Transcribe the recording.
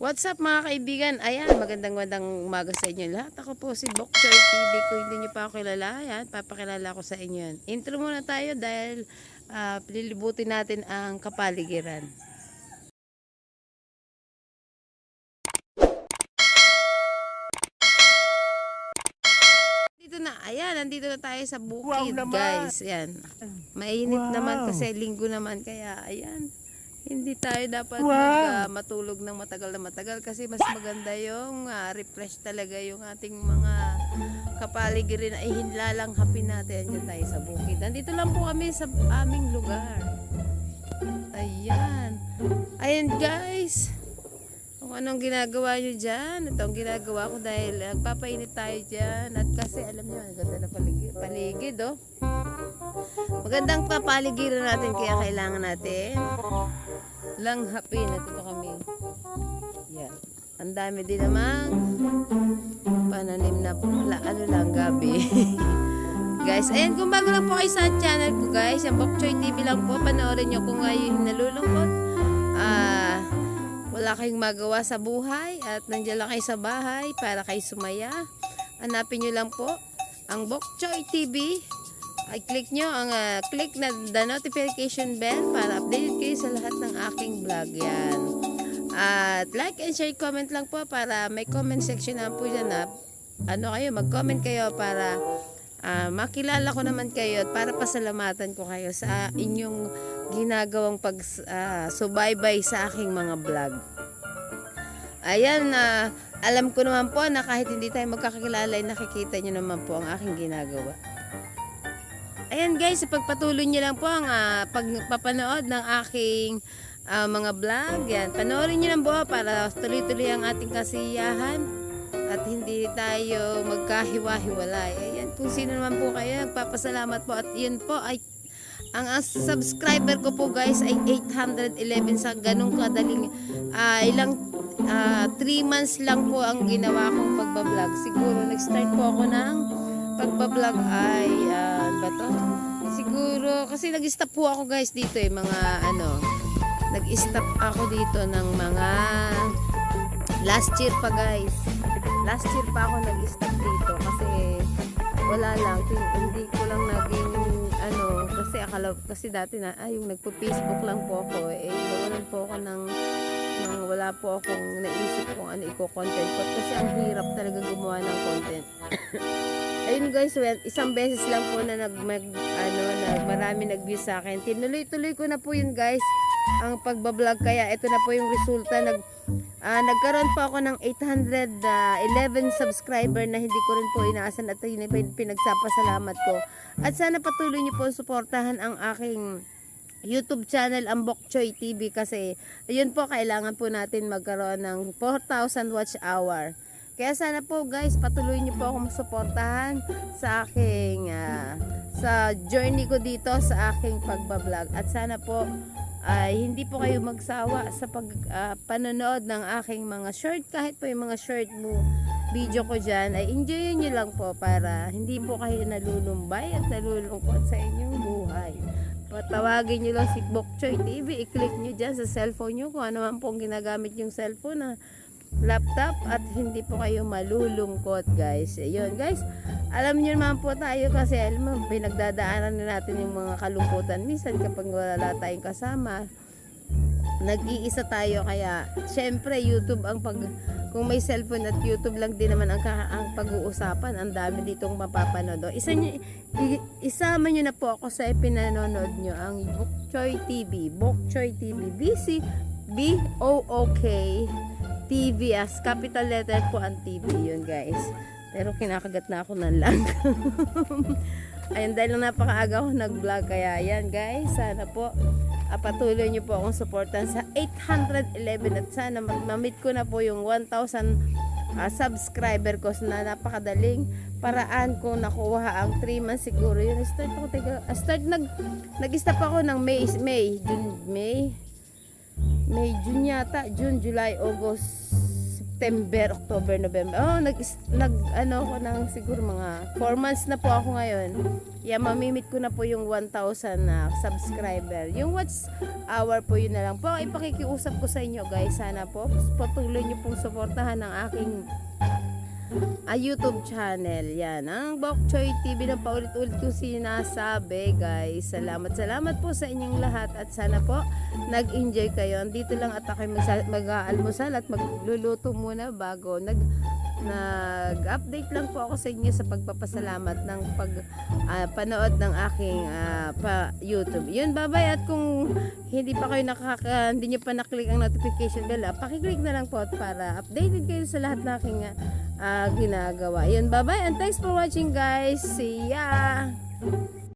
What's up mga kaibigan? Ayan, magandang magandang umaga sa inyo lahat. Ako po si Bok Choy TV. Kung hindi nyo pa ako kilala, ayan, papakilala ko sa inyo yan. Intro muna tayo dahil ah, pililibutin natin ang kapaligiran. Dito na, ayan, nandito na tayo sa bukid, guys. Ayan. Mainit naman kasi linggo naman kaya ayan. Hindi tayo dapat mag, ah, matulog ng matagal na matagal kasi mas maganda yung ah, refresh talaga yung ating mga kapaligiran ay hinlalanghapin natin dyan tayo sa bukid. Nandito lang po kami sa aming lugar. Ayan. Ayan guys. Kung anong ginagawa nyo dyan, ito ang ginagawa ko dahil nagpapainit tayo dyan. At kasi alam nyo, ang ganda na paligid, paligid oh. Magandang papaligiran natin kaya kailangan natin langhapin. Ito kami. Yan. Ang dami din namang pananim na la, ano lang gabi. guys, ayan kung bago lang po kayo sa channel ko guys, yung Bok Choy TV lang po, panoorin nyo kung ngayon nalulungkot. Ah, wala kayong magawa sa buhay at nandiyan lang kayo sa bahay para kayo sumaya. Hanapin nyo lang po ang Bok Choy TV ay click nyo ang ah, click na the notification bell para updated kayo sa lahat ng aking vlog yan. At like and share comment lang po para may comment section na po dyan na ano kayo, mag-comment kayo para ah, makilala ko naman kayo at para pasalamatan ko kayo sa inyong ginagawang pag ah, subaybay sa aking mga vlog. Ayan, na alam ko naman po na kahit hindi tayo magkakilala ay nakikita nyo naman po ang aking ginagawa. Ayan guys, pagpatuloy nyo lang po ang ah, pagpapanood ng aking ah, mga vlog. Yan, panoorin nyo lang po para tuloy-tuloy ang ating kasiyahan at hindi tayo magkahiwa-hiwalay. Ayan, kung sino naman po kayo, nagpapasalamat po at yun po ay ang ah, subscriber ko po guys ay 811 sa ganong kadaling ah, ilang 3 months lang po ang ginawa kong pagbablog. Siguro nag-start po ako ng pagbablog ay ano ba to? Siguro kasi nag-stop po ako guys dito eh mga ano nag-stop ako dito ng mga last year pa guys. Last year pa ako nag-stop dito kasi wala lang hindi ko lang naging ano kasi akala kasi dati na ay yung nagpo-Facebook lang po ako eh nawalan po ako ng ng wala po akong naisip kung ano i-content ko kasi ang hirap talaga gumawa ng content. Ayun guys, isang beses lang po na nag, mag, ano, nag, marami nag-view sa akin. Tinuloy-tuloy ko na po yun guys, ang pagbablog. Kaya ito na po yung resulta. Nag, ah, nagkaroon po ako ng 811 subscriber na hindi ko rin po inaasan at yun pinagsapasalamat ko. At sana patuloy niyo po suportahan ang aking YouTube channel ang Bok TV kasi ayun po kailangan po natin magkaroon ng 4,000 watch hour. Kaya sana po guys, patuloy niyo po ako masuportahan sa aking ah, sa journey ko dito sa aking pagbablog. At sana po ay hindi po kayo magsawa sa pag ah, panonood ng aking mga short kahit po yung mga short mo video ko dyan ay enjoy nyo lang po para hindi po kayo nalulumbay at nalulungkot sa inyong buhay. Patawagin nyo lang si Bok Choy TV, i-click nyo dyan sa cellphone nyo kung ano man pong ginagamit yung cellphone na laptop at hindi po kayo malulungkot guys. Ayun guys, alam niyo naman po tayo kasi alam mo, pinagdadaanan na natin yung mga kalungkutan. Minsan kapag wala tayong kasama, nag-iisa tayo. Kaya syempre YouTube ang pag kung may cellphone at YouTube lang din naman ang, ang pag-uusapan. Ang dami ditong mapapanood. Isa nyo, isama nyo na po ako sa pinanonood nyo ang Bok Choy TV Bok Choy TV BC B-O-O-K TV as capital letter po ang TV yun guys. Pero kinakagat na ako ng lang ayun dahil napakaaga ako nag vlog kaya yan guys sana po ah, patuloy niyo po akong supportan sa 811 at sana ma- ma-meet ko na po yung 1,000 ah, subscriber ko na napakadaling paraan ko nakuha ang 3 months siguro yun. Start ako teka, ah, start nag nag-stop ako ng May May June May May June yata June July August September, October, November. Oh, nag, nag ano ako ng siguro mga 4 months na po ako ngayon. Yeah, mamimit ko na po yung 1,000 na subscriber. Yung watch hour po yun na lang po. Ipakikiusap ko sa inyo guys. Sana po patuloy niyo pong suportahan ng aking ah, YouTube channel. Yan. Ang Bok Choy TV na paulit-ulit kong sinasabi, guys. Salamat, salamat po sa inyong lahat at sana po nag-enjoy kayo. Dito lang at ako mag-aalmusal at magluluto muna bago nag nag-update lang po ako sa inyo sa pagpapasalamat ng pag ah, panood ng aking ah, pa YouTube. Yun, bye-bye at kung hindi pa kayo nakaka hindi niyo pa na-click ang notification bell, paki-click na lang po at para updated kayo sa lahat ng aking ah, ah, ginagawa. Yun, bye-bye and thanks for watching guys. See ya!